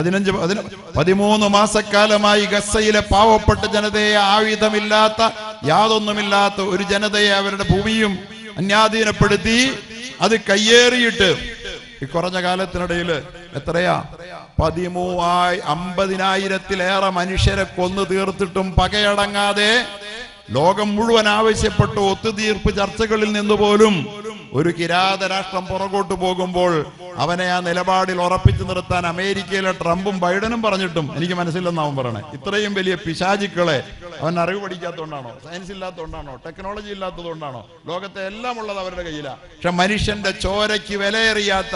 പതിനഞ്ച് പതിന- പതിമൂന്ന് മാസക്കാലമായി ഗസയിലെ പാവപ്പെട്ട ജനതയെ ആയുധമില്ലാത്ത യാതൊന്നുമില്ലാത്ത ഒരു ജനതയെ അവരുടെ ഭൂമിയും അന്യാധീനപ്പെടുത്തി അത് കയ്യേറിയിട്ട് ഈ കുറഞ്ഞ കാലത്തിനിടയിൽ എത്രയാ? പതിമൂവായി അമ്പതിനായിരത്തിലേറെ മനുഷ്യരെ കൊന്നു തീർത്തിട്ടും പകയടങ്ങാതെ ലോകം മുഴുവൻ ആവശ്യപ്പെട്ട ഒത്തുതീർപ്പ് ചർച്ചകളിൽ നിന്ന് പോലും ഒരു കിരാത രാഷ്ട്രം പുറകോട്ട് പോകുമ്പോൾ അവനെ ആ നിലപാടിൽ ഉറപ്പിച്ചു നിർത്താൻ അമേരിക്കയിലെ ട്രംപും ബൈഡനും പറഞ്ഞിട്ടും എനിക്ക് മനസ്സിലെന്ന് അവൻ പറയണേ. ഇത്രയും വലിയ പിശാചിക്കളെ അവൻ അറിവ് പഠിക്കാത്തതുകൊണ്ടാണോ? സയൻസ് ഇല്ലാത്തതുകൊണ്ടാണോ? ടെക്നോളജി ഇല്ലാത്തതുകൊണ്ടാണോ? ലോകത്തെ എല്ലാം ഉള്ളത് അവരുടെ കയ്യിലാണ് പക്ഷെ മനുഷ്യന്റെ ചോരയ്ക്ക് വിലയറിയാത്ത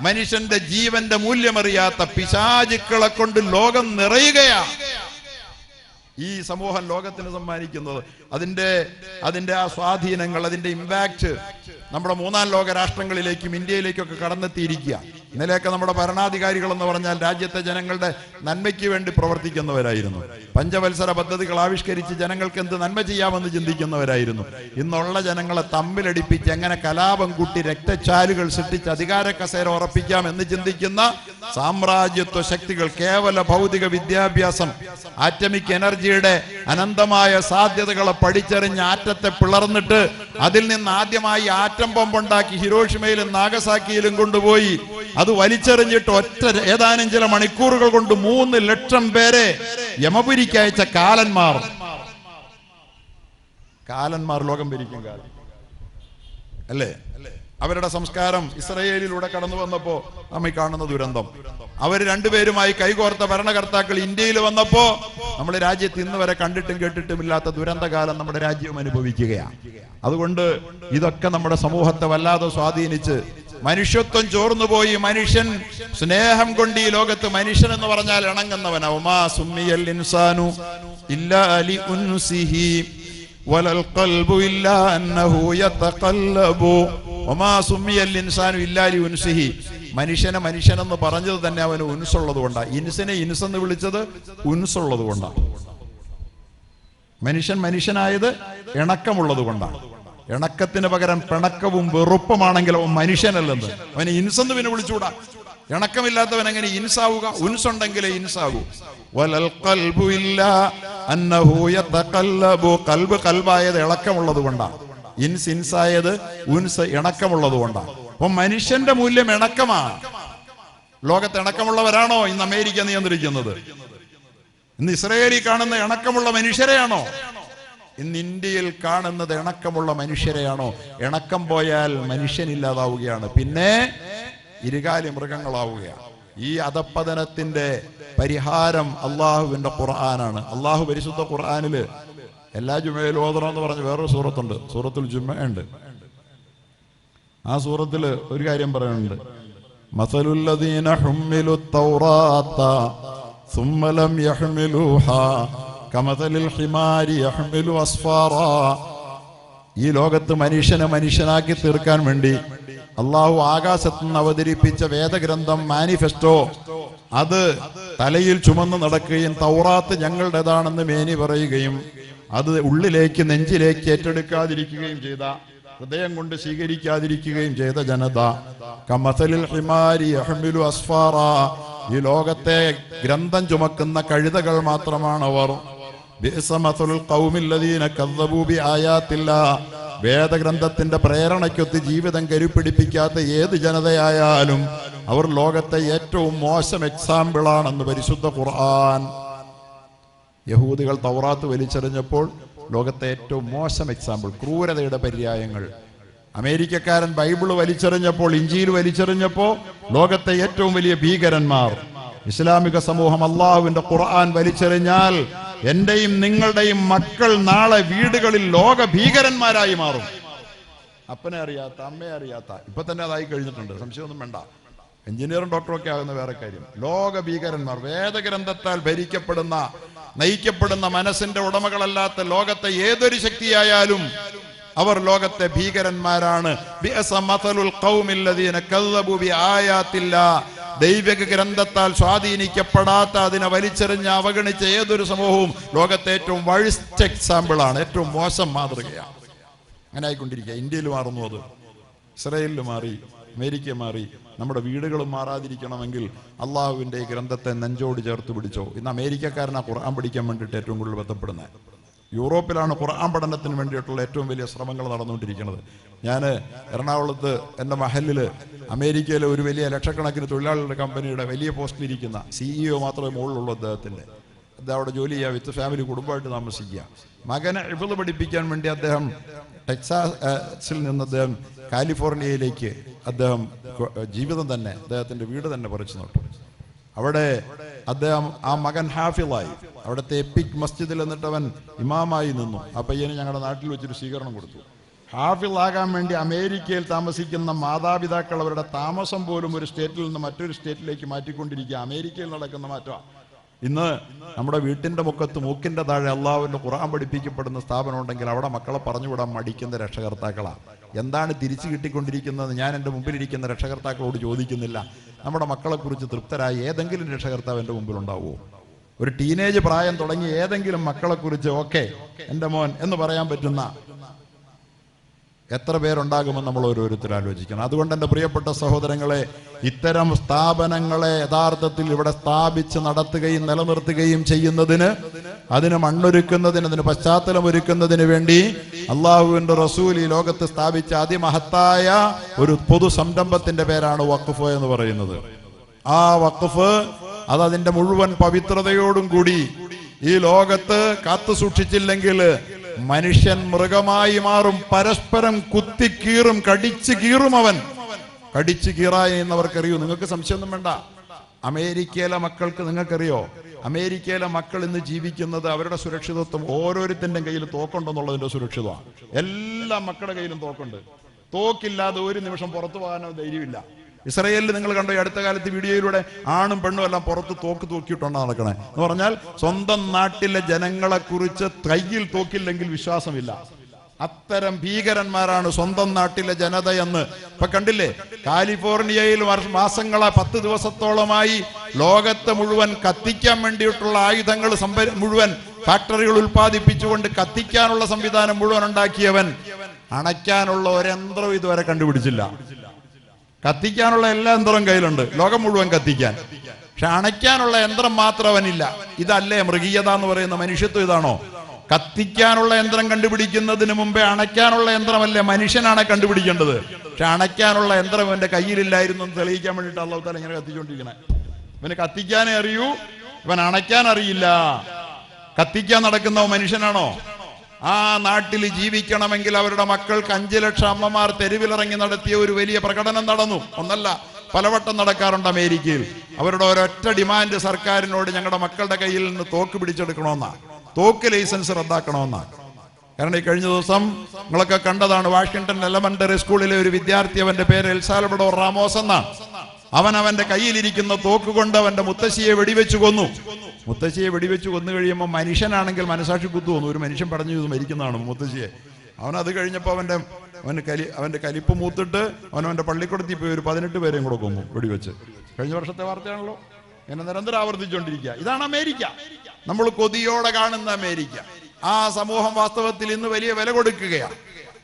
മനുഷ്യന്റെ ജീവന്റെ മൂല്യമറിയാത്ത പിശാചുക്കളെ കൊണ്ട് ലോകം നിറയുകയാണ് ഈ സമൂഹം ലോകത്തിന് സമ്മാനിക്കുന്നത്. അതിന്റെ അതിന്റെ ആ സ്വാധീനങ്ങൾ അതിന്റെ ഇമ്പാക്ട് നമ്മുടെ മൂന്നാം ലോക രാഷ്ട്രങ്ങളിലേക്കും ഇന്ത്യയിലേക്കൊക്കെ കടന്നെത്തിയിരിക്കുക. ഇന്നലെയൊക്കെ നമ്മുടെ ഭരണാധികാരികൾ എന്ന് പറഞ്ഞാൽ രാജ്യത്തെ ജനങ്ങളുടെ നന്മയ്ക്ക് വേണ്ടി പ്രവർത്തിക്കുന്നവരായിരുന്നു. പഞ്ചവത്സര പദ്ധതികൾ ആവിഷ്കരിച്ച് ജനങ്ങൾക്ക് എന്ത് നന്മ ചെയ്യാമെന്ന് ചിന്തിക്കുന്നവരായിരുന്നു. ഇന്നുള്ള ജനങ്ങളെ തമ്മിലടിപ്പിച്ച് എങ്ങനെ കലാപം കൂട്ടി രക്തച്ചാലുകൾ സൃഷ്ടിച്ച് അധികാര കസേര ഉറപ്പിക്കാം എന്ന് ചിന്തിക്കുന്ന സാമ്രാജ്യത്വ ശക്തികൾ കേവല ഭൗതിക വിദ്യാഭ്യാസം ആറ്റമിക് എനർജിയുടെ അനന്തമായ സാധ്യതകളെ പഠിച്ചറിഞ്ഞ് ആറ്റത്തെ പിളർന്നിട്ട് അതിൽ നിന്ന് ആദ്യമായി ആറ്റം ബോംബുണ്ടാക്കി ഹിരോഷിമയിലും നാഗസാക്കിയിലും കൊണ്ടുപോയി. അത് വലിച്ചെറിഞ്ഞിട്ട് ഒറ്റ ഏതാനും ചില മണിക്കൂറുകൾ കൊണ്ട് മൂന്ന് ലക്ഷം പേരെ യമപുരിക്ക് അയച്ച കാലന്മാർ. കാലന്മാർ ലോകം ഭരിക്കും കാലം. അല്ലേ? അവരുടെ സംസ്കാരം ഇസ്രയേലിലൂടെ കടന്നു വന്നപ്പോ നമ്മൾ കാണുന്ന ദുരന്തം. അവർ രണ്ടുപേരുമായി കൈകോർത്ത ഭരണകർത്താക്കൾ ഇന്ത്യയിൽ വന്നപ്പോ നമ്മുടെ രാജ്യത്ത് ഇന്ന് വരെ കണ്ടിട്ടും കേട്ടിട്ടും ഇല്ലാത്ത ദുരന്തകാലം നമ്മുടെ രാജ്യം അനുഭവിക്കുകയാണ്. അതുകൊണ്ട് ഇതൊക്കെ നമ്മുടെ സമൂഹത്തെ വല്ലാതെ സ്വാധീനിച്ച് മനുഷ്യത്വം ചോർന്നുപോയി മനുഷ്യൻ സ്നേഹം കൊണ്ട് ഈ ലോകത്ത് മനുഷ്യൻ എന്ന് പറഞ്ഞാൽ സുമ്മിയൽ ഇൻസാനു ഇല്ല അലി ഉൻസിഹി. ولا القلب إلا أنه يتقلب وما سمي الإنسان إلا لأنسه മനുഷ്യനെ മനുഷ്യനെന്ന് പറഞ്ഞത് തന്നെ അവന് ഉൻസുള്ളത് കൊണ്ടാണ് ഇൻസിനെ ഇൻസെന്ന് വിളിച്ചത് ഉൻസുള്ളത് കൊണ്ടാണ് മനുഷ്യൻ മനുഷ്യനായത് ഇണക്കമുള്ളത് കൊണ്ടാണ് ഇണക്കത്തിന് പകരം പിണക്കവും വെറുപ്പമാണെങ്കിൽ അവൻ മനുഷ്യനല്ലെന്ന് അവനെ ഇൻസെന്ന് പിന്നെ വിളിച്ചുകൂടാ ഇണക്കമില്ലാത്തവൻ എങ്ങനെ ഇൻസാവുക ഉൻസുണ്ടെങ്കിലേ ഇൻസാകൂ വലൽ കൽബു ഇല്ലാ അന്നഹു യതഖല്ലബു ഖൽബ് ഖൽബായത് ഇളക്കമുള്ളത് കൊണ്ടാണ് ഇൻസ് ഇൻസായത് ഉൻസ് ഇണക്കമുള്ളത് കൊണ്ടാണ് അപ്പൊ മനുഷ്യന്റെ മൂല്യം ഇണക്കമാണ് ലോകത്ത് ഇണക്കമുള്ളവരാണോ ഇന്ന് അമേരിക്ക നിയന്ത്രിക്കുന്നത്? ഇന്ന് ഇസ്രയേലിൽ കാണുന്ന ഇണക്കമുള്ള മനുഷ്യരെയാണോ? ഇന്ന് ഇന്ത്യയിൽ കാണുന്നത് ഇണക്കമുള്ള മനുഷ്യരെയാണോ? ഇണക്കം പോയാൽ മനുഷ്യനില്ലാതാവുകയാണ് പിന്നെ ഇരുകാലി മൃഗങ്ങളാവുകയാണ്. ഈ അധപ്പതനത്തിന്റെ പരിഹാരം അള്ളാഹുവിന്റെ ഖുർആനാണ്. അള്ളാഹു പരിശുദ്ധ ഖുർആാനിൽ എല്ലാ ജുമയിലും ഓതണം എന്ന് പറഞ്ഞ് വേറൊരു സൂറത്തുണ്ട്. സൂറത്തിൽ ജുമ ഉണ്ട്. ആ സൂറത്തിൽ ഒരു കാര്യം പറയുന്നുണ്ട് മസലുല്ലദീന ഹുമ്മിലു തൗറാത്ത സുമ്മലം യഹ്മിലുഹ കമതലിൽ ഹിമാരി യഹ്മിലു അസ്ഫാറ ഈ ലോകത്ത് മനുഷ്യനെ മനുഷ്യനാക്കി തീർക്കാൻ വേണ്ടി അള്ളാഹു ആകാശത്ത് നിന്ന് അവതരിപ്പിച്ച വേദഗ്രന്ഥം മാനിഫെസ്റ്റോ. അത് തലയിൽ ചുമന്ന് നടക്കുകയും തൗറാത്ത് ഞങ്ങളുടേതാണെന്ന് മേനി പറയുകയും അത് ഉള്ളിലേക്ക് നെഞ്ചിലേക്ക് ഏറ്റെടുക്കാതിരിക്കുകയും ചെയ്ത ഹൃദയം കൊണ്ട് സ്വീകരിക്കാതിരിക്കുകയും ചെയ്ത ജനത. കമസലിൽ ഹിമാരി അഹ്മിലു അസ്ഫാറ. ഈ ലോകത്തെ ഗ്രന്ഥം ചുമക്കുന്ന കഴുതകൾ മാത്രമാണ് വേദഗ്രന്ഥത്തിന്റെ പ്രേരണയ്ക്കൊത്ത് ജീവിതം കരുപ്പിടിപ്പിക്കാത്ത ഏത് ജനതയായാലും അവർ ലോകത്തെ ഏറ്റവും മോശം എക്സാമ്പിളാണെന്ന് പരിശുദ്ധ ഖുർആൻ. യഹൂദികൾ തൗറാത്ത് വലിച്ചെറിഞ്ഞപ്പോൾ ലോകത്തെ ഏറ്റവും മോശം എക്സാമ്പിൾ ക്രൂരതയുടെ പര്യായങ്ങൾ. അമേരിക്കക്കാരൻ ബൈബിൾ വലിച്ചെറിഞ്ഞപ്പോൾ ഇഞ്ചിയിൽ വലിച്ചെറിഞ്ഞപ്പോൾ ലോകത്തെ ഏറ്റവും വലിയ ഭീകരന്മാർ. ഇസ്ലാമിക സമൂഹം അള്ളാഹുവിന്റെ ഖുർആൻ വലിച്ചെറിഞ്ഞാൽ എന്റെയും നിങ്ങളുടെയും മക്കൾ നാളെ വീടുകളിൽ ലോക ഭീകരന്മാരായി മാറും. അപ്പനെ അറിയാത്ത അമ്മയെ അറിയാത്ത. ഇപ്പൊ തന്നെ അതായി കഴിഞ്ഞിട്ടുണ്ട്. സംശയമൊന്നും വേണ്ട. എഞ്ചിനീയറും ഡോക്ടറും ഒക്കെ ആകുന്ന വേറെ കാര്യം. ലോക ഭീകരന്മാർ വേദഗ്രന്ഥത്താൽ ഭരിക്കപ്പെടുന്ന നയിക്കപ്പെടുന്ന മനസ്സിന്റെ ഉടമകളല്ലാത്ത ലോകത്തെ ഏതൊരു ശക്തിയായാലും അവർ ലോകത്തെ ഭീകരന്മാരാണ്. ദൈവിക ഗ്രന്ഥത്താൽ സ്വാധീനിക്കപ്പെടാത്ത അതിനെ വലിച്ചെറിഞ്ഞ് അവഗണിച്ച ഏതൊരു സമൂഹവും ലോകത്തെ ഏറ്റവും വഴിച്ച എക്സാമ്പിൾ ആണ് ഏറ്റവും മോശം മാതൃകയാണ്. അങ്ങനെ ആയിക്കൊണ്ടിരിക്കുക. ഇന്ത്യയിൽ മാറുന്നു അത്. ഇസ്രയേലിൽ മാറി അമേരിക്ക മാറി. നമ്മുടെ വീടുകളും മാറാതിരിക്കണമെങ്കിൽ അള്ളാഹുവിന്റെ ഗ്രന്ഥത്തെ നെഞ്ചോട് ചേർത്ത് പിടിച്ചോ. ഇന്ന് അമേരിക്കക്കാരനാ ഖുർആൻ പഠിക്കാൻ വേണ്ടിയിട്ട് ഏറ്റവും കൂടുതൽ ബന്ധപ്പെടുന്നത്. യൂറോപ്പിലാണ് ഖുർആൻ പഠനത്തിന് വേണ്ടിയിട്ടുള്ള ഏറ്റവും വലിയ ശ്രമങ്ങൾ നടന്നുകൊണ്ടിരിക്കുന്നത്. ഞാൻ എറണാകുളത്ത് എന്റെ മഹലിൽ അമേരിക്കയിലെ ഒരു വലിയ ലക്ഷക്കണക്കിന് തൊഴിലാളികളുടെ കമ്പനിയുടെ വലിയ പോസ്റ്റിൽ ഇരിക്കുന്ന സിഇഒ മാത്രമേ മുകളിലുള്ളൂ അദ്ദേഹത്തിന്റെ. അദ്ദേഹം അവിടെ ജോലി ചെയ്യുക വിത്ത് ഫാമിലി കുടുംബമായിട്ട് താമസിക്കുക. മകനെ എഴുപത് പഠിപ്പിക്കാൻ വേണ്ടി അദ്ദേഹം ടെക്സാസിൽ നിന്ന് അദ്ദേഹം കാലിഫോർണിയയിലേക്ക് അദ്ദേഹം ജീവിതം തന്നെ അദ്ദേഹത്തിന്റെ വീട് തന്നെ പറിച്ചു നട്ടു. അവിടെ അദ്ദേഹം ആ മകൻ ഹാഫിളായി. അവിടുത്തെ എപ്പിക് മസ്ജിദിൽ എന്നിട്ട് അവൻ ഇമാമായി നിന്നു. ആ പയ്യന് ഞങ്ങളുടെ നാട്ടിൽ വെച്ചൊരു സ്വീകരണം കൊടുത്തു. ഹാഫിളാകാൻ വേണ്ടി അമേരിക്കയിൽ താമസിക്കുന്ന മാതാപിതാക്കൾ അവരുടെ താമസം പോലും ഒരു സ്റ്റേറ്റിൽ നിന്ന് മറ്റൊരു സ്റ്റേറ്റിലേക്ക് മാറ്റിക്കൊണ്ടിരിക്കുക. അമേരിക്കയിൽ നടക്കുന്ന മാറ്റമാണ് ഇന്ന് നമ്മുടെ വീട്ടിന്റെ മുഖത്ത് മൂക്കിന്റെ താഴെ അള്ളാഹുവിന്റെ ഖുറാൻ പഠിപ്പിക്കപ്പെടുന്ന സ്ഥാപനം ഉണ്ടെങ്കിൽ അവിടെ മക്കളെ പറഞ്ഞുവിടാൻ മടിക്കുന്ന രക്ഷകർത്താക്കളാണ് എന്താണ് തിരിച്ചു കിട്ടിക്കൊണ്ടിരിക്കുന്നത്? ഞാൻ എന്റെ മുമ്പിലിരിക്കുന്ന രക്ഷകർത്താക്കളോട് ചോദിക്കുന്നില്ല. നമ്മുടെ മക്കളെക്കുറിച്ച് തൃപ്തരായ ഏതെങ്കിലും രക്ഷകർത്താവ് എന്റെ മുമ്പിൽ ഉണ്ടാവുമോ ഒരു ടീനേജ് പ്രായം തുടങ്ങി ഏതെങ്കിലും മക്കളെക്കുറിച്ച് ഓക്കെ എന്റെ മോൻ എന്ന് പറയാൻ പറ്റുന്ന എത്ര പേരുണ്ടാകുമെന്ന് നമ്മൾ ഓരോരുത്തർ ആലോചിക്കണം. അതുകൊണ്ട് എന്റെ പ്രിയപ്പെട്ട സഹോദരങ്ങളെ ഇത്തരം സ്ഥാപനങ്ങളെ യഥാർത്ഥത്തിൽ ഇവിടെ സ്ഥാപിച്ച് നടത്തുകയും നിലനിർത്തുകയും ചെയ്യുന്നതിന് അതിന് മണ്ണൊരുക്കുന്നതിന് അതിന് പശ്ചാത്തലം ഒരുക്കുന്നതിന് വേണ്ടി അള്ളാഹുവിന്റെ റസൂൽ ഈ ലോകത്ത് സ്ഥാപിച്ച അതിമഹത്തായ ഒരു പൊതു സംരംഭത്തിന്റെ പേരാണ് വഖഫ് എന്ന് പറയുന്നത്. ആ വഖഫ് അത് അതിന്റെ മുഴുവൻ പവിത്രതയോടും കൂടി ഈ ലോകത്ത് കാത്തു സൂക്ഷിച്ചില്ലെങ്കിൽ മനുഷ്യൻ മൃഗമായി മാറും പരസ്പരം കുത്തിക്കീറും കടിച്ചു കീറും അവൻ. കടിച്ചു കീറായി എന്നവർക്കറിയൂ? നിങ്ങൾക്ക് സംശയമൊന്നും വേണ്ട. അമേരിക്കയിലെ മക്കൾക്ക് നിങ്ങൾക്കറിയോ? അമേരിക്കയിലെ മക്കൾ ഇന്ന് ജീവിക്കുന്നത് അവരുടെ സുരക്ഷിതത്വം ഓരോരുത്തന്റെ കയ്യിൽ തോക്കുണ്ടെന്നുള്ളതിന്റെ സുരക്ഷിതമാണ്. എല്ലാ മക്കളുടെ കയ്യിലും തോക്കുണ്ട്. തോക്കില്ലാതെ ഒരു നിമിഷം പുറത്തു പോകാനോ ധൈര്യമില്ല. ഇസ്രയേലിൽ നിങ്ങൾ കണ്ടോ അടുത്ത കാലത്ത് വീഡിയോയിലൂടെ ആണും പെണ്ണും എല്ലാം പുറത്ത് തോക്ക് തൂക്കിയിട്ടാണ് നടക്കണേ. എന്ന് പറഞ്ഞാൽ സ്വന്തം നാട്ടിലെ ജനങ്ങളെ കുറിച്ച് കയ്യിൽ തോക്കില്ലെങ്കിൽ വിശ്വാസമില്ല. അത്തരം ഭീകരന്മാരാണ് സ്വന്തം നാട്ടിലെ ജനതയെന്ന് ഇപ്പൊ കണ്ടില്ലേ? കാലിഫോർണിയയിൽ മാസങ്ങളെ പത്ത് ദിവസത്തോളമായി ലോകത്തെ മുഴുവൻ കത്തിക്കാൻ വേണ്ടിയിട്ടുള്ള ആയുധങ്ങൾ മുഴുവൻ ഫാക്ടറികൾ ഉൽപ്പാദിപ്പിച്ചുകൊണ്ട് കത്തിക്കാനുള്ള സംവിധാനം മുഴുവൻ ഉണ്ടാക്കിയവൻ അണയ്ക്കാനുള്ള ഒരന്ത്രം ഇതുവരെ കണ്ടുപിടിച്ചില്ല. കത്തിക്കാനുള്ള എല്ലാ യന്ത്രവും കയ്യിലുണ്ട്. ലോകം മുഴുവൻ കത്തിക്കാൻ. പക്ഷെ അണയ്ക്കാനുള്ള യന്ത്രം മാത്രം അവനില്ല. ഇതല്ലേ മൃഗീയത എന്ന് പറയുന്ന മനുഷ്യത്വം ഇതാണോ? കത്തിക്കാനുള്ള യന്ത്രം കണ്ടുപിടിക്കുന്നതിന് മുമ്പേ അണയ്ക്കാനുള്ള യന്ത്രമല്ലേ മനുഷ്യനാണ് കണ്ടുപിടിക്കേണ്ടത്? പക്ഷെ അണയ്ക്കാനുള്ള യന്ത്രം ഇവന്റെ കയ്യിലില്ലായിരുന്നു എന്ന് തെളിയിക്കാൻ വേണ്ടിയിട്ട് അള്ളാഹു താല ഇങ്ങനെ കത്തിച്ചുകൊണ്ടിരിക്കണേ ഇവന് കത്തിക്കാനേ അറിയൂ. ഇവൻ അണയ്ക്കാൻ അറിയില്ല. കത്തിക്കാൻ നടക്കുന്ന മനുഷ്യനാണോ? ആ നാട്ടിൽ ജീവിക്കണമെങ്കിൽ അവരുടെ മക്കൾക്ക് അഞ്ചു ലക്ഷം അമ്മമാർ തെരുവിലിറങ്ങി നടത്തിയ ഒരു വലിയ പ്രകടനം നടന്നു. ഒന്നല്ല പലവട്ടം നടക്കാറുണ്ട് അമേരിക്കയിൽ. അവരുടെ ഒരൊറ്റ ഡിമാൻഡ് സർക്കാരിനോട് ഞങ്ങളുടെ മക്കളുടെ കയ്യിൽ നിന്ന് തോക്ക് പിടിച്ചെടുക്കണമെന്നാ. തോക്ക് ലൈസൻസ് റദ്ദാക്കണമെന്നാ. കാരണം ഈ കഴിഞ്ഞ ദിവസം നിങ്ങളൊക്കെ കണ്ടതാണ് വാഷിംഗ്ടൺ എലമെന്ററി സ്കൂളിലെ ഒരു വിദ്യാർത്ഥി അവന്റെ പേര് എൽസാലബഡോ റാമോസ് എന്നാണ്. അവൻ അവന്റെ കയ്യിലിരിക്കുന്ന തോക്ക് കൊണ്ട് അവന്റെ മുത്തശ്ശിയെ വെടിവെച്ചു കൊന്നു. മുത്തശ്ശിയെ വെടിവെച്ച് കൊന്നു കഴിയുമ്പോൾ മനുഷ്യനാണെങ്കിൽ മനസാക്ഷി കുത്തു വന്നു. ഒരു മനുഷ്യൻ പറഞ്ഞു ഇത് മരിക്കുന്നതാണ് മുത്തശ്ശിയെ? അവൻ അത് കഴിഞ്ഞപ്പോൾ അവന്റെ അവന്റെ കലി അവന്റെ കലിപ്പ് മൂത്തിട്ട് അവൻ അവന്റെ പള്ളിക്കൂടത്തിൽ പോയി ഒരു പതിനെട്ട് പേരെയും കൂടെ കൊന്നു വെടിവെച്ച്. കഴിഞ്ഞ വർഷത്തെ വാർത്തയാണല്ലോ. ഇങ്ങനെ നിരന്തരം ആവർത്തിച്ചുകൊണ്ടിരിക്കുക. ഇതാണ് അമേരിക്ക. നമ്മൾ കൊതിയോടെ കാണുന്ന അമേരിക്ക. ആ സമൂഹം വാസ്തവത്തിൽ ഇന്ന് വലിയ വില കൊടുക്കുകയാണ്.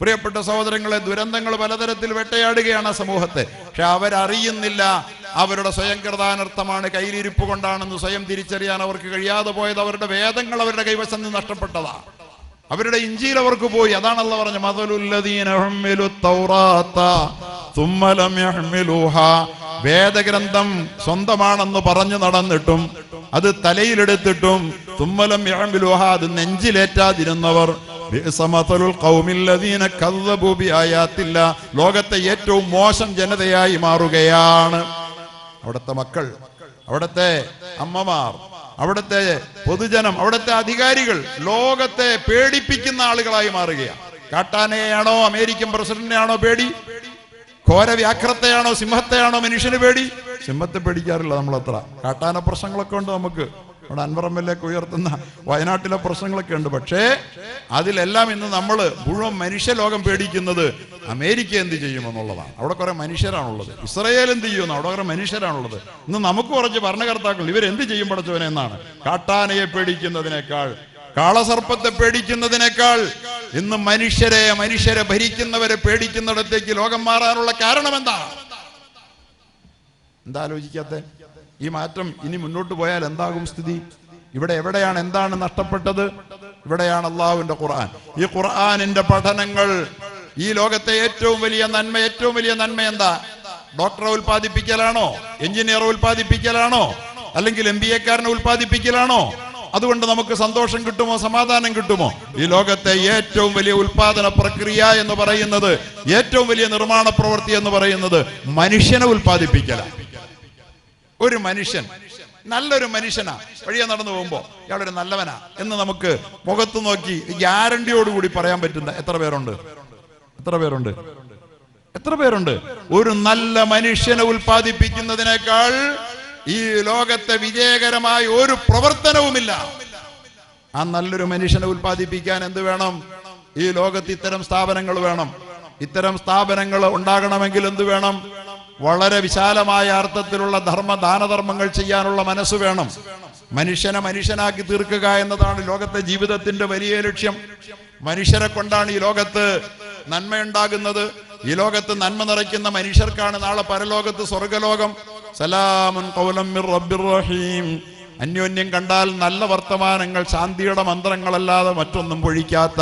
പ്രിയപ്പെട്ട സഹോദരങ്ങളെ ദുരന്തങ്ങൾ പലതരത്തിൽ വെട്ടയാടുകയാണ് ആ സമൂഹത്തെ. പക്ഷെ അവരറിയുന്നില്ല അവരുടെ സ്വയം കൃതാനർത്ഥമാണ് കയ്യിലിരിപ്പ് കൊണ്ടാണെന്ന് സ്വയം തിരിച്ചറിയാൻ അവർക്ക് കഴിയാതെ പോയത്. അവരുടെ വേദങ്ങൾ അവരുടെ കൈവശം നിന്ന് നഷ്ടപ്പെട്ടതാ. അവരുടെ ഇഞ്ചിയിൽ അവർക്ക് പോയി. അതാണല്ലോ പറഞ്ഞ വേദഗ്രന്ഥം സ്വന്തമാണെന്ന് പറഞ്ഞു നടന്നിട്ടും അത് തലയിലെടുത്തിട്ടും തുമ്മലം അത് നെഞ്ചിലേറ്റാതിരുന്നവർ ലോകത്തെ ഏറ്റവും മോശം ജനതയായി മാറുകയാണ്. അവിടുത്തെ മക്കൾ അവിടുത്തെ അമ്മമാർ അവിടുത്തെ പൊതുജനം അവിടുത്തെ അധികാരികൾ ലോകത്തെ പേടിപ്പിക്കുന്ന ആളുകളായി മാറുകയാണ്. കാട്ടാനയെയാണോ അമേരിക്കൻ പ്രസിഡന്റിനെയാണോ പേടി? ഘോര വ്യാഘ്രത്തെയാണോ സിംഹത്തെയാണോ മനുഷ്യന് പേടി? സിംഹത്തെ പേടിക്കാറില്ല നമ്മളത്ര. കാട്ടാന പ്രശ്നങ്ങളൊക്കെ ഉണ്ട് നമുക്ക്. എം എൽ ഉയർത്തുന്ന വയനാട്ടിലെ പ്രശ്നങ്ങളൊക്കെ ഉണ്ട്. പക്ഷേ അതിലെല്ലാം ഇന്ന് നമ്മൾ മുഴുവൻ മനുഷ്യലോകം പേടിക്കുന്നത് അമേരിക്ക എന്ത് ചെയ്യുമെന്നുള്ളതാണ്. അവിടെ കുറെ മനുഷ്യരാണുള്ളത്. ഇസ്രയേൽ എന്ത് ചെയ്യുമെന്ന് അവിടെ കുറെ മനുഷ്യരാണുള്ളത്. ഇന്ന് നമുക്ക് കുറച്ച് ഭരണകർത്താക്കൾ ഇവരെന്ത് ചെയ്യും പഠിച്ചവനെ എന്നാണ്. കാട്ടാനയെ പേടിക്കുന്നതിനേക്കാൾ കാളസർപ്പത്തെ പേടിക്കുന്നതിനേക്കാൾ ഇന്ന് മനുഷ്യരെ മനുഷ്യരെ ഭരിക്കുന്നവരെ പേടിക്കുന്നിടത്തേക്ക് ലോകം മാറാനുള്ള കാരണം എന്താ എന്താ ആലോചിക്കാത്ത? ഈ മാറ്റം ഇനി മുന്നോട്ട് പോയാൽ എന്താകും സ്ഥിതി? ഇവിടെ എവിടെയാണ് എന്താണ് നഷ്ടപ്പെട്ടത്? ഇവിടെയാണ് അള്ളാഹുവിന്റെ ഖുർആൻ. ഈ ഖുർആാനിന്റെ പഠനങ്ങൾ ഈ ലോകത്തെ ഏറ്റവും വലിയ നന്മ ഏറ്റവും വലിയ നന്മ എന്താ? ഡോക്ടറെ ഉൽപ്പാദിപ്പിക്കലാണോ? എഞ്ചിനീയറെ ഉൽപ്പാദിപ്പിക്കലാണോ? അല്ലെങ്കിൽ എം ബി എക്കാരനെ ഉൽപ്പാദിപ്പിക്കലാണോ? അതുകൊണ്ട് നമുക്ക് സന്തോഷം കിട്ടുമോ സമാധാനം കിട്ടുമോ? ഈ ലോകത്തെ ഏറ്റവും വലിയ ഉൽപാദന പ്രക്രിയ എന്ന് പറയുന്നത് ഏറ്റവും വലിയ നിർമ്മാണ പ്രവൃത്തി എന്ന് പറയുന്നത് മനുഷ്യനെ ഉൽപ്പാദിപ്പിക്കലാണ്. ഒരു മനുഷ്യൻ നല്ലൊരു മനുഷ്യനാ. വഴിയെ നടന്നു പോകുമ്പോ ഇയാളൊരു നല്ലവനാ എന്ന് നമുക്ക് മുഖത്ത് നോക്കി ഗ്യാരണ്ടിയോടുകൂടി പറയാൻ പറ്റുന്ന എത്ര പേരുണ്ട്? എത്ര പേരുണ്ട്? എത്ര പേരുണ്ട്? ഒരു നല്ല മനുഷ്യനെ ഉൽപ്പാദിപ്പിക്കുന്നതിനേക്കാൾ ഈ ലോകത്തെ വിജയകരമായ ഒരു പ്രവർത്തനവുമില്ല. ആ നല്ലൊരു മനുഷ്യനെ ഉൽപ്പാദിപ്പിക്കാൻ എന്ത് വേണം? ഈ ലോകത്ത് ഇത്തരം സ്ഥാപനങ്ങൾ വേണം. ഇത്തരം സ്ഥാപനങ്ങൾ ഉണ്ടാകണമെങ്കിൽ എന്ത് വേണം? വളരെ വിശാലമായ അർത്ഥത്തിലുള്ള ധർമ്മ ദാനധർമ്മങ്ങൾ ചെയ്യാനുള്ള മനസ്സ് വേണം. മനുഷ്യനെ മനുഷ്യനാക്കി തീർക്കുക എന്നതാണ് ലോകത്തെ ജീവിതത്തിന്റെ വലിയ ലക്ഷ്യം. മനുഷ്യരെ കൊണ്ടാണ് ഈ ലോകത്ത് നന്മയുണ്ടാകുന്നത്. ഈ ലോകത്ത് നന്മ നിറയ്ക്കുന്ന മനുഷ്യർക്കാണ് നാളെ പരലോകത്ത് സ്വർഗലോകം. സലാമുൻ റബ്ബിർ റഹീം. അന്യോന്യം കണ്ടാൽ നല്ല വർത്തമാനങ്ങൾ ശാന്തിയുടെ മന്ത്രങ്ങളല്ലാതെ മറ്റൊന്നും പൊഴിക്കാത്ത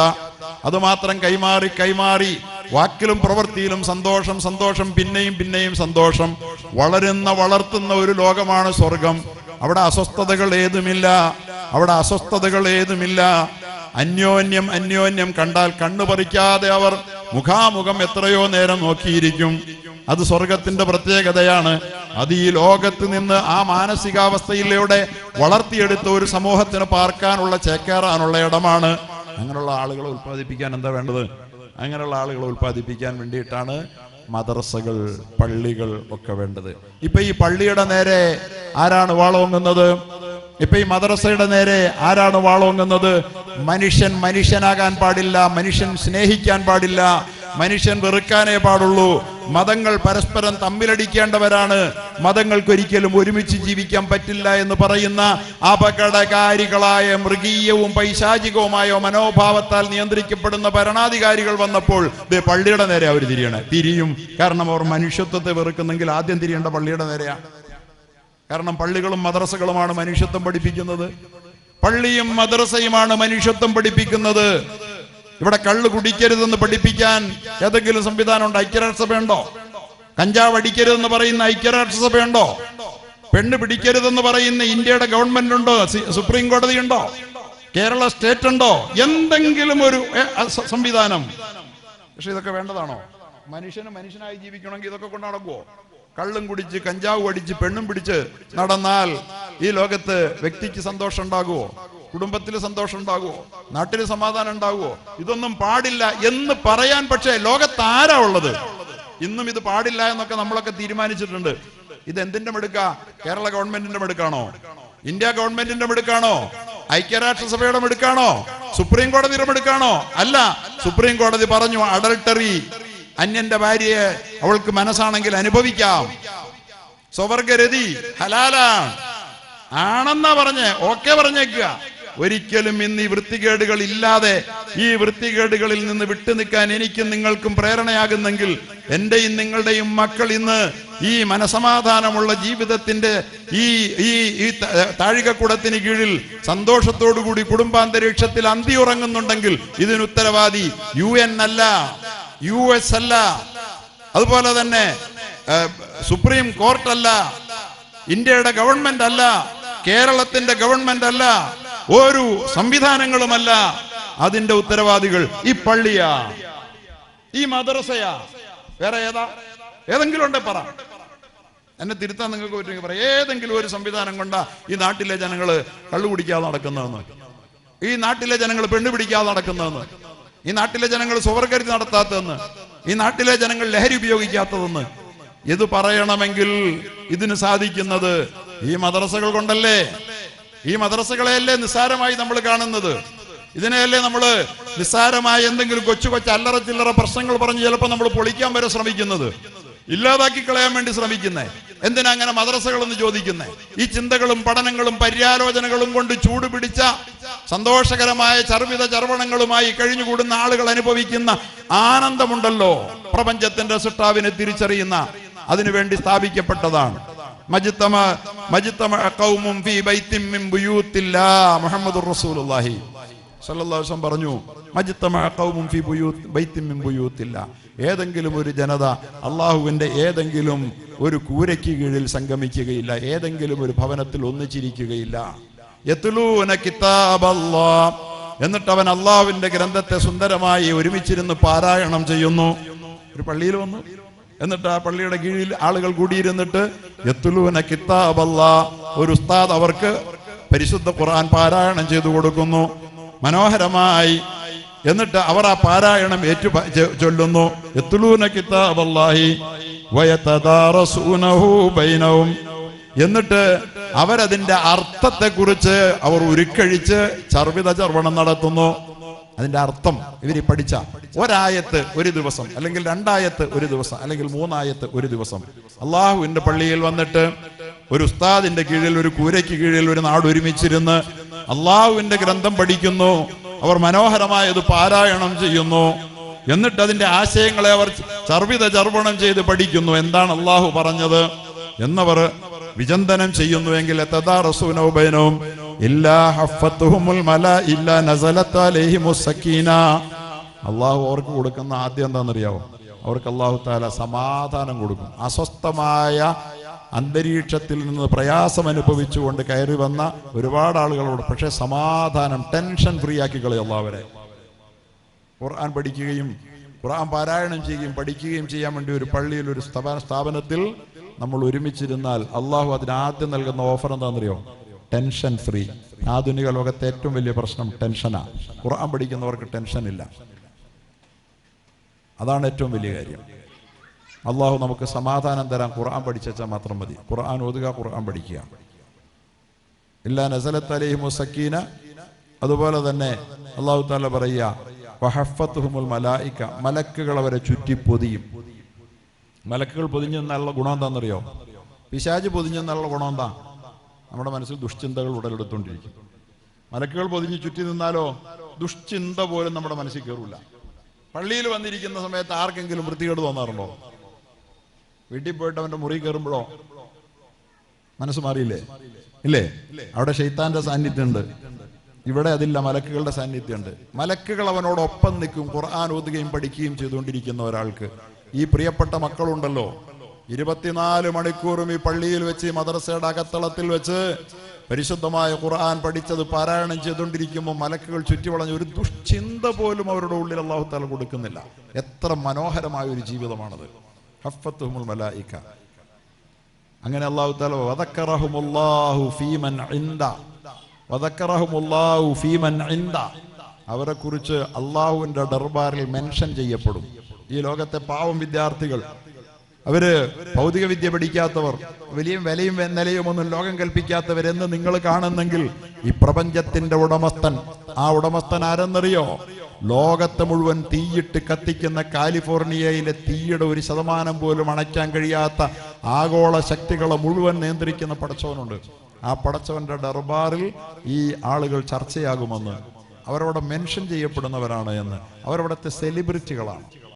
അതുമാത്രം കൈമാറി കൈമാറി വാക്കിലും പ്രവൃത്തിയിലും സന്തോഷം സന്തോഷം പിന്നെയും പിന്നെയും സന്തോഷം. വളരുന്ന വളർത്തുന്ന ഒരു ലോകമാണ് സ്വർഗം. അവിടെ അസ്വസ്ഥതകൾ ഏതുമില്ല. അവിടെ അസ്വസ്ഥതകൾ ഏതുമില്ല. അന്യോന്യം അന്യോന്യം കണ്ടാൽ കണ്ണു പറിക്കാതെ അവർ മുഖാമുഖം എത്രയോ നേരം നോക്കിയിരിക്കും. അത് സ്വർഗത്തിന്റെ പ്രത്യേകതയാണ്. അത് ഈ ലോകത്ത് നിന്ന് ആ മാനസികാവസ്ഥയിലൂടെ വളർത്തിയെടുത്ത ഒരു സമൂഹത്തിന് പാർക്കാനുള്ള ചേക്കേറാനുള്ള ഇടമാണ്. അങ്ങനെയുള്ള ആളുകളെ ഉത്പാദിപ്പിക്കാൻ എന്താ വേണ്ടത്? അങ്ങനെയുള്ള ആളുകളെ ഉൽപ്പാദിപ്പിക്കാൻ വേണ്ടിയിട്ടാണ് മദ്രസകൾ പള്ളികൾ ഒക്കെ വേണ്ടത്. ഇപ്പൊ ഈ പള്ളിയുടെ നേരെ ആരാണ് വാളോങ്ങുന്നത്? ഇപ്പൊ ഈ മദ്രസയുടെ നേരെ ആരാണ് വാളോങ്ങുന്നത്? മനുഷ്യൻ മനുഷ്യനാകാൻ പാടില്ല മനുഷ്യൻ സ്നേഹിക്കാൻ പാടില്ല മനുഷ്യൻ വെറുക്കാനേ പാടുള്ളൂ. മതങ്ങൾ പരസ്പരം തമ്മിലടിക്കേണ്ടവരാണ്. മതങ്ങൾക്കൊരിക്കലും ഒരുമിച്ച് ജീവിക്കാൻ പറ്റില്ല എന്ന് പറയുന്ന അപകടകാരികളായ മൃഗീയവും പൈശാചികവുമായ മനോഭാവത്താൽ നിയന്ത്രിക്കപ്പെടുന്ന ഭരണാധികാരികൾ വന്നപ്പോൾ പള്ളിയുടെ നേരെ അവർ തിരിയണേ. തിരിയും. കാരണം അവർ മനുഷ്യത്വത്തെ വെറുക്കുന്നെങ്കിൽ ആദ്യം തിരിയേണ്ട പള്ളിയുടെ നേരെയാണ് കാരണം പള്ളികളും മദ്രസകളുമാണ് മനുഷ്യത്വം പഠിപ്പിക്കുന്നത്. പള്ളിയും മദ്രസയുമാണ് മനുഷ്യത്വം പഠിപ്പിക്കുന്നത്. ഇവിടെ കള്ള് കുടിക്കരുതെന്ന് പഠിപ്പിക്കാൻ ഏതെങ്കിലും സംവിധാനം ഉണ്ടോ? കഞ്ചാവ് അടിക്കരുതെന്ന് പറയുന്ന ഐക്യരാഷ്ട്രസഭയുണ്ടോ? പെണ്ണ് പിടിക്കരുതെന്ന് പറയുന്ന ഇന്ത്യയുടെ ഗവൺമെന്റ് ഉണ്ടോ സുപ്രീം കോടതി ഉണ്ടോ കേരള സ്റ്റേറ്റ് ഉണ്ടോ എന്തെങ്കിലും ഒരു സംവിധാനം. പക്ഷെ ഇതൊക്കെ വേണ്ടതാണോ? മനുഷ്യന് മനുഷ്യനായി ജീവിക്കണമെങ്കിൽ ഇതൊക്കെ കൊണ്ട് നടക്കുവോ? കള്ളും കുടിച്ച് കഞ്ചാവ് അടിച്ച് പെണ്ണും പിടിച്ച് നടന്നാൽ ഈ ലോകത്ത് വ്യക്തിക്ക് സന്തോഷം ഉണ്ടാകുമോ കുടുംബത്തിൽ സന്തോഷം ഉണ്ടാകുമോ നാട്ടിൽ സമാധാനം ഉണ്ടാകുമോ ഇതൊന്നും പാടില്ല എന്ന് പറയാൻ പക്ഷേ ലോകത്ത് ആരാ ഉള്ളത്? ഇന്നും ഇത് പാടില്ല എന്നൊക്കെ നമ്മളൊക്കെ തീരുമാനിച്ചിട്ടുണ്ട്. ഇത് എന്തിന്റെ മെടുക്ക? കേരള ഗവൺമെന്റിന്റെ മെടുക്കാണോ? ഇന്ത്യ ഗവൺമെന്റിന്റെ മെടുക്കാണോ? ഐക്യരാഷ്ട്രസഭയുടെ മെടുക്കാണോ? സുപ്രീം കോടതിയുടെ മെടുക്കാണോ? അല്ല സുപ്രീം കോടതി പറഞ്ഞു അഡൾട്ടറി അന്യന്റെ ഭാര്യയെ അവൾക്ക് മനസ്സാണെങ്കിൽ അനുഭവിക്കാം. സ്വവർഗരതി ഹലാലാണ്. ആണെന്നാ പറഞ്ഞേ. ഓക്കെ പറഞ്ഞേക്കുക. ഒരിക്കലും ഇന്ന് ഈ വൃത്തികേടുകൾ ഇല്ലാതെ ഈ വൃത്തികേടുകളിൽ നിന്ന് വിട്ടു നിൽക്കാൻ എനിക്കും നിങ്ങൾക്കും പ്രേരണയാകുന്നെങ്കിൽ എന്റെയും നിങ്ങളുടെയും മക്കൾ ഇന്ന് ഈ മനസമാധാനമുള്ള ജീവിതത്തിന്റെ ഈ ഈ ഈ താഴികക്കുടത്തിന് കീഴിൽ സന്തോഷത്തോടുകൂടി കുടുംബാന്തരീക്ഷത്തിൽ അന്തി ഉറങ്ങുന്നുണ്ടെങ്കിൽ ഇതിന് ഉത്തരവാദി യു എൻ അല്ല യു എസ് അല്ല. അതുപോലെ തന്നെ സുപ്രീം കോർട്ടല്ല ഇന്ത്യയുടെ ഗവൺമെന്റ് അല്ല കേരളത്തിന്റെ ഗവൺമെന്റ് അല്ല ഒരു സംവിധാനങ്ങളുമല്ല. അതിന്റെ ഉത്തരവാദികൾ ഈ പള്ളിയാ ഈ മദ്രസയാ. വേറെ ഏതാ? ഏതെങ്കിലും ഉണ്ടെ പറ. എന്നെ തിരുത്താൻ നിങ്ങൾക്ക് പറ്റുമെങ്കിൽ പറ. ഏതെങ്കിലും ഒരു സംവിധാനം കൊണ്ടാ ഈ നാട്ടിലെ ജനങ്ങൾ കള്ളു കുടിക്കാതെ നടക്കുന്നതെന്ന്. ഈ നാട്ടിലെ ജനങ്ങൾ പെണ്ണു പിടിക്കാതെ നടക്കുന്നതെന്ന്. ഈ നാട്ടിലെ ജനങ്ങൾ സ്വർഗരി നടത്താത്തതെന്ന്. ഈ നാട്ടിലെ ജനങ്ങൾ ലഹരി ഉപയോഗിക്കാത്തതെന്ന്. ഇത് പറയണമെങ്കിൽ ഇതിന് സാധിക്കുന്നത് ഈ മദ്രസകൾ കൊണ്ടല്ലേ? ഈ മദ്രസകളെയല്ലേ നിസ്സാരമായി നമ്മൾ കാണുന്നത്? ഇതിനെയല്ലേ നമ്മൾ നിസ്സാരമായ എന്തെങ്കിലും കൊച്ചു കൊച്ചു അല്ലറ ചില്ലറ പ്രശ്നങ്ങൾ പറഞ്ഞ് ചിലപ്പോൾ നമ്മൾ പൊളിക്കാൻ വരെ ശ്രമിക്കുന്നത്. ഇല്ലാതാക്കി കളയാൻ വേണ്ടി ശ്രമിക്കുന്നേ. എന്തിനാ അങ്ങനെ മദ്രസകൾ എന്ന് ചോദിക്കുന്നേ? ഈ ചിന്തകളും പഠനങ്ങളും പര്യാലോചനകളും കൊണ്ട് ചൂട് പിടിച്ച സന്തോഷകരമായ ചർവിത ചർവണങ്ങളുമായി കഴിഞ്ഞുകൂടുന്ന ആളുകൾ അനുഭവിക്കുന്ന ആനന്ദമുണ്ടല്ലോ. പ്രപഞ്ചത്തിന്റെ സൃഷ്ടാവിനെ തിരിച്ചറിയുന്ന അതിനുവേണ്ടി സ്ഥാപിക്കപ്പെട്ടതാണ്. പറഞ്ഞു ഏതെങ്കിലും ഒരു ജനത അള്ളാഹുവിന്റെ ഏതെങ്കിലും ഒരു കൂരയ്ക്ക് കീഴിൽ സംഗമിക്കുകയില്ല ഏതെങ്കിലും ഒരു ഭവനത്തിൽ ഒന്നിച്ചിരിക്കുകയില്ല. യത്ലൂന കിതാബല്ലാ. എന്നിട്ട് അവൻ അള്ളാഹുവിന്റെ ഗ്രന്ഥത്തെ സുന്ദരമായി ഒരുമിച്ചിരുന്ന് പാരായണം ചെയ്യുന്നു. ഒരു പള്ളിയിൽ വന്നു. എന്നിട്ട് ആ പള്ളിയുടെ കീഴിൽ ആളുകൾ കൂടിയിരുന്നിട്ട് എത്തുലുവന കിത്താബല്ല ഒരു ഉസ്താദ് അവർക്ക് പരിശുദ്ധ ഖുർആൻ പാരായണം ചെയ്തു കൊടുക്കുന്നു. മനോഹരമായി. എന്നിട്ട് അവർ ആ പാരായണം ഏറ്റു ചൊല്ലുന്നു. എത്തുലൂന കിതാബല്ലാഹി ബൈനഹും. എന്നിട്ട് അവരതിന്റെ അർത്ഥത്തെക്കുറിച്ച് അവർ ഉരുക്കഴിച്ച് ചർവിത ചർവണം നടത്തുന്നു. അതിന്റെ അർത്ഥം ഇവർ പഠിച്ച ഒരായത്ത് ഒരു ദിവസം അല്ലെങ്കിൽ രണ്ടായത്ത് ഒരു ദിവസം അല്ലെങ്കിൽ മൂന്നായത്ത് ഒരു ദിവസം. അള്ളാഹുവിന്റെ പള്ളിയിൽ വന്നിട്ട് ഒരു ഉസ്താദിന്റെ കീഴിൽ ഒരു കൂരയ്ക്ക് കീഴിൽ ഒരു നാട് ഒരുമിച്ചിരുന്ന് അള്ളാഹുവിന്റെ ഗ്രന്ഥം പഠിക്കുന്നു. അവർ മനോഹരമായത് പാരായണം ചെയ്യുന്നു. എന്നിട്ട് അതിന്റെ ആശയങ്ങളെ അവർ ചർവിത ചർവണം ചെയ്ത് പഠിക്കുന്നു. എന്താണ് അള്ളാഹു പറഞ്ഞത്? എന്നവർ വിചന്തനം ചെയ്യുന്നുവെങ്കിൽ തദാറസൂനൗബൈനവും ഇല്ലാ അള്ളാഹു അവർക്ക് കൊടുക്കുന്ന ആദ്യം എന്താണെന്നറിയാവോ? അവർക്ക് അള്ളാഹു താല സമാധാനം കൊടുക്കും. അസ്വസ്ഥമായ അന്തരീക്ഷത്തിൽ നിന്ന് പ്രയാസം അനുഭവിച്ചുകൊണ്ട് കയറി വന്ന ഒരുപാട് ആളുകളോട് പക്ഷേ സമാധാനം ടെൻഷൻ ഫ്രീ ആക്കി കളയും അള്ളാഹുവരെ ഖുർആൻ പഠിക്കുകയും ഖുർആൻ പാരായണം ചെയ്യുകയും പഠിക്കുകയും ചെയ്യാൻ വേണ്ടി ഒരു പള്ളിയിൽ ഒരു സ്ഥാപന സ്ഥാപനത്തിൽ നമ്മൾ ഒരുമിച്ചിരുന്നാൽ അള്ളാഹു അതിന് ആദ്യം നൽകുന്ന ഓഫർ എന്താണെന്നറിയോ? Tension free. ആധുനിക ലോകത്തെ ഏറ്റവും വലിയ പ്രശ്നം ടെൻഷനാ. ഖുർആൻ പഠിക്കുന്നവർക്ക് ടെൻഷൻ ഇല്ല. അതാണ് ഏറ്റവും വലിയ കാര്യം. അള്ളാഹു നമുക്ക് സമാധാനം തരാൻ ഖുർആൻ പഠിച്ചാൽ മാത്രം മതി. ഖുർആൻ ഓതുക ഖുർആൻ പഠിക്കുക. ഇല്ല നസലത്ത് അലൈഹിമു സക്കീന അതുപോലെ തന്നെ അള്ളാഹു താല പറയുക വഹഫത്തുഹുമുൽ മലായിക്ക മലക്കുകൾ അവരെ ചുറ്റി പൊതിയും. മലക്കുകൾ പൊതിഞ്ഞെന്നുള്ള ഗുണം എന്താണെന്നറിയോ? പിശാജ് പൊതിഞ്ഞെന്നുള്ള ഗുണം എന്താ? നമ്മുടെ മനസ്സിൽ ദുഷ്ചിന്തകൾ ഉടലെടുത്തോണ്ടിരിക്കും. മലക്കുകൾ പൊതിഞ്ഞ് ചുറ്റി നിന്നാലോ ദുഷ്ചിന്ത പോലും നമ്മുടെ മനസ്സിൽ കയറില്ല പള്ളിയിൽ വന്നിരിക്കുന്ന സമയത്ത് ആർക്കെങ്കിലും വൃത്തികേട് തോന്നാറുണ്ടോ? വീട്ടിൽ പോയിട്ട് അവന്റെ മുറി കയറുമ്പോഴോ മനസ്സ് മാറിയില്ലേ? ഇല്ലേ? അവിടെ ഷെയ്ത്താന്റെ സാന്നിധ്യമുണ്ട്. ഇവിടെ അതില്ല മലക്കുകളുടെ സാന്നിധ്യമുണ്ട്. മലക്കുകൾ അവനോടൊപ്പം നിൽക്കും ഖുർആൻ ഓതുകയും പഠിക്കുകയും ചെയ്തുകൊണ്ടിരിക്കുന്ന ഒരാൾക്ക്. ഈ പ്രിയപ്പെട്ട മക്കളുണ്ടല്ലോ. ഇരുപത്തിനാല് മണിക്കൂറും ഈ പള്ളിയിൽ വെച്ച് ഈ മദ്രസയുടെ അകത്തളത്തിൽ വെച്ച് പരിശുദ്ധമായ ഖുർആൻ പഠിച്ചത് പാരായണം ചെയ്തുകൊണ്ടിരിക്കുമ്പോൾ മലക്കുകൾ ചുറ്റിവളഞ്ഞ ഒരു ദുഷ്ചിന്ത പോലും അവരുടെ ഉള്ളിൽ അള്ളാഹു താല കൊടുക്കുന്നില്ല. എത്ര മനോഹരമായ ഒരു ജീവിതമാണത്. അങ്ങനെ അള്ളാഹു താല ഇന്ദ അവരെ കുറിച്ച് അള്ളാഹുവിന്റെ ദർബാറിൽ മെൻഷൻ ചെയ്യപ്പെടും. ഈ ലോകത്തെ പാവം വിദ്യാർത്ഥികൾ. അവർ ഭൗതിക വിദ്യ പഠിക്കാത്തവർ വലിയ വിലയും നിലയും ഒന്നും ലോകം കൽപ്പിക്കാത്തവരെന്ന് നിങ്ങൾ കാണുന്നെങ്കിൽ ഈ പ്രപഞ്ചത്തിന്റെ ഉടമസ്ഥൻ ആ ഉടമസ്ഥൻ ആരെന്നറിയോ? ലോകത്തെ മുഴുവൻ തീയിട്ട് കത്തിക്കുന്ന കാലിഫോർണിയയിലെ തീയുടെ ഒരു ശതമാനം പോലും അണയ്ക്കാൻ കഴിയാത്ത ആഗോള ശക്തികളെ മുഴുവൻ നിയന്ത്രിക്കുന്ന പടച്ചവനുണ്ട്. ആ പടച്ചവന്റെ ദർബാറിൽ ഈ ആളുകൾ ചർച്ചയാകുമെന്ന്. അവരവിടെ മെൻഷൻ ചെയ്യപ്പെടുന്നവരാണ് എന്ന്. അവരവിടുത്തെ സെലിബ്രിറ്റികളാണ്.